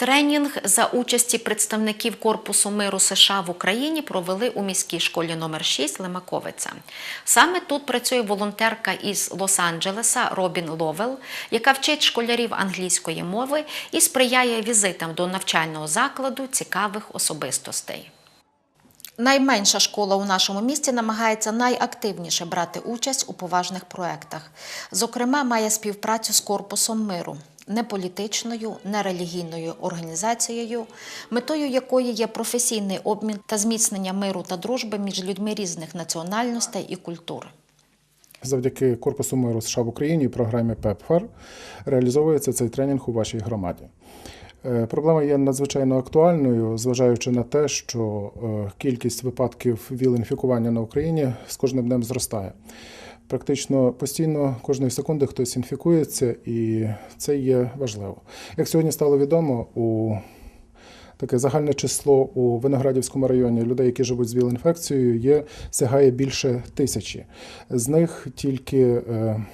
Тренінг за участі представників Корпусу миру США в Україні провели у міській школі номер 6 Лемаковиця. Саме тут працює волонтерка із Лос-Анджелеса Робін Ловел, яка вчить школярів англійської мови і сприяє візитам до навчального закладу цікавих особистостей. Найменша школа у нашому місті намагається найактивніше брати участь у поважних проєктах. Зокрема, має співпрацю з Корпусом миру, не політичною, не релігійною організацією, метою якої є професійний обмін та зміцнення миру та дружби між людьми різних національностей і культур. Завдяки Корпусу миру США в Україні і програмі ПЕПФАР реалізовується цей тренінг у вашій громаді. Е, Проблема є надзвичайно актуальною, зважаючи на те, що е, кількість випадків ВІЛ-інфікування на Україні з кожним днем зростає. Практично постійно кожної секунди хтось інфікується, і це є важливо. Як сьогодні стало відомо, у таке загальне число у Виноградівському районі людей, які живуть з ВІЛ-інфекцією, є сягає більше тисячі. З них тільки е,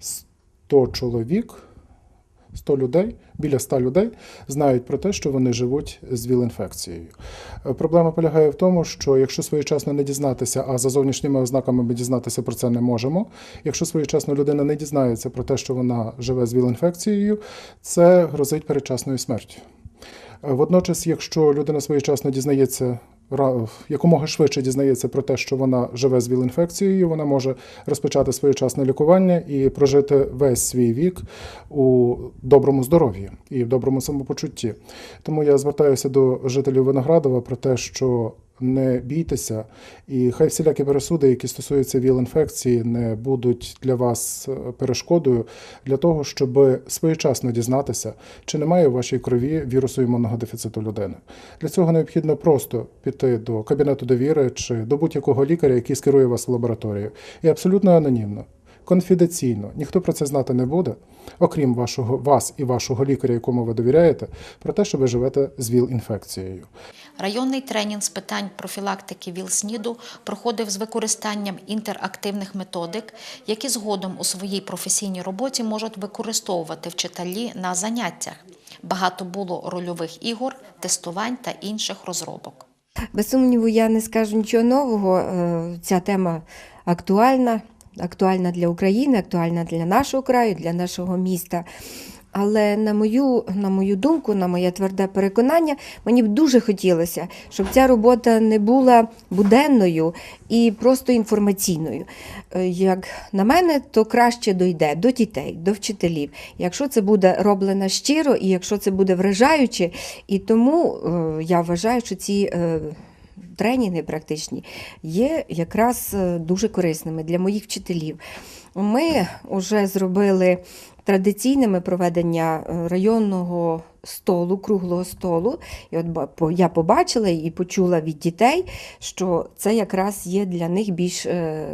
100 чоловік, 100 людей, біля 100 людей знають про те, що вони живуть з ВІЛ-інфекцією. Е, Проблема полягає в тому, що якщо своєчасно не дізнатися, а за зовнішніми ознаками ми дізнатися про це не можемо. Якщо своєчасно людина не дізнається про те, що вона живе з ВІЛ-інфекцією, це грозить передчасною смертю. Е, Водночас, якщо людина своєчасно дізнається, якомога швидше дізнається про те, що вона живе з ВІЛ-інфекцією, вона може розпочати своєчасне лікування і прожити весь свій вік у доброму здоров'ї і в доброму самопочутті. Тому я звертаюся до жителів Виноградова про те, що не бійтеся, і хай всілякі пересуди, які стосуються ВІЛ-інфекції, не будуть для вас е, перешкодою для того, щоб своєчасно дізнатися, чи немає в вашій крові вірусу імунного дефіциту людини. Для цього необхідно просто піти до кабінету довіри чи до будь-якого лікаря, який скерує вас в лабораторію, і абсолютно анонімно. Конфіденційно, ніхто про це знати не буде, окрім вашого вас і вашого лікаря, якому ви довіряєте, про те, що ви живете з ВІЛ-інфекцією. Районний тренінг з питань профілактики ВІЛ-СНІДу проходив з використанням інтерактивних методик, які згодом у своїй професійній роботі можуть використовувати вчителі на заняттях. Багато було рольових ігор, тестувань та інших розробок. Без сумніву, я не скажу нічого нового. Е, Ця тема актуальна, актуальна для України, актуальна для нашого краю, для нашого міста. Але на мою, на мою думку, на моє тверде переконання, мені б дуже хотілося, щоб ця робота не була буденною і просто інформаційною. Е, Як на мене, то краще дойде до дітей, до вчителів, якщо це буде роблено щиро і якщо це буде вражаюче. І тому е, я вважаю, що ці е, тренінги практичні є якраз е, дуже корисними для моїх вчителів. Ми вже зробили традиційними проведення е, районного столу, круглого столу. І от я побачила і почула від дітей, що це якраз є для них більш е,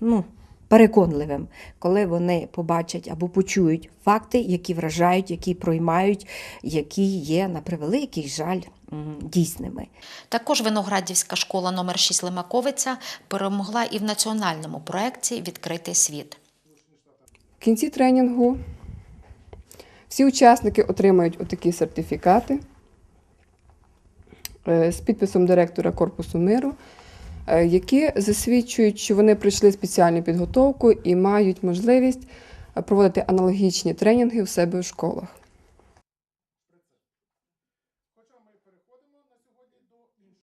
ну, переконливим, коли вони побачать або почують факти, які вражають, які проймають, які є на превеликий жаль дійсними. Також Виноградівська школа номер 6 Лемаковиця перемогла і в національному проєкті Відкритий світ. В кінці тренінгу всі учасники отримають отакі сертифікати е, з підписом директора Корпусу миру, які засвідчують, що вони пройшли спеціальну підготовку і мають можливість е, проводити аналогічні тренінги у себе в школах.